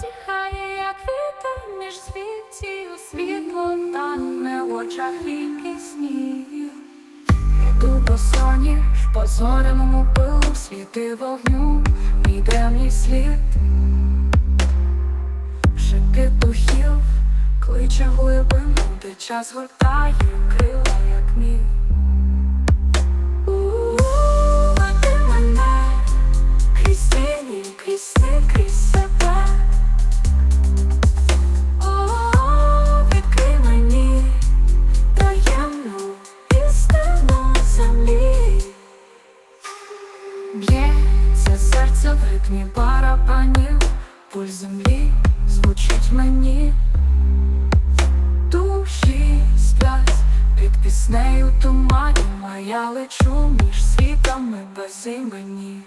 надихає, як вітер між світів, світло тане в очах ріки снів. Іду по соні, в позореному пилу світи вогню, мій древній слід. Шепіт духів, кличе глибину, де час гортає крила, як міг. Ритмі барабанів, пульс землі звучить мені. Душі сплять під піснею тумані, а я лечу між світами без імені.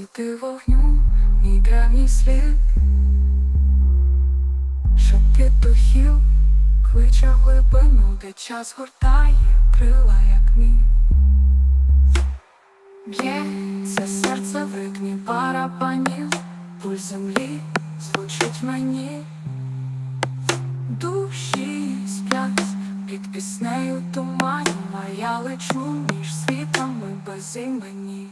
Пилу світи вогню, мій древній слід. Шепіт духів, кличе глибину, де час гортає крила, як мій. Б'ється серце в ритмі барабанів, пульс землі звучить мені. Душі сплять під піснею тумані, а я лечу між світами без імені.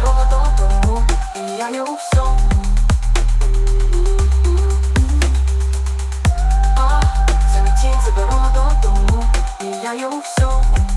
Дорога додому, і я є у всьому. А, це не тінь, це дорога додому, і я є у всьому.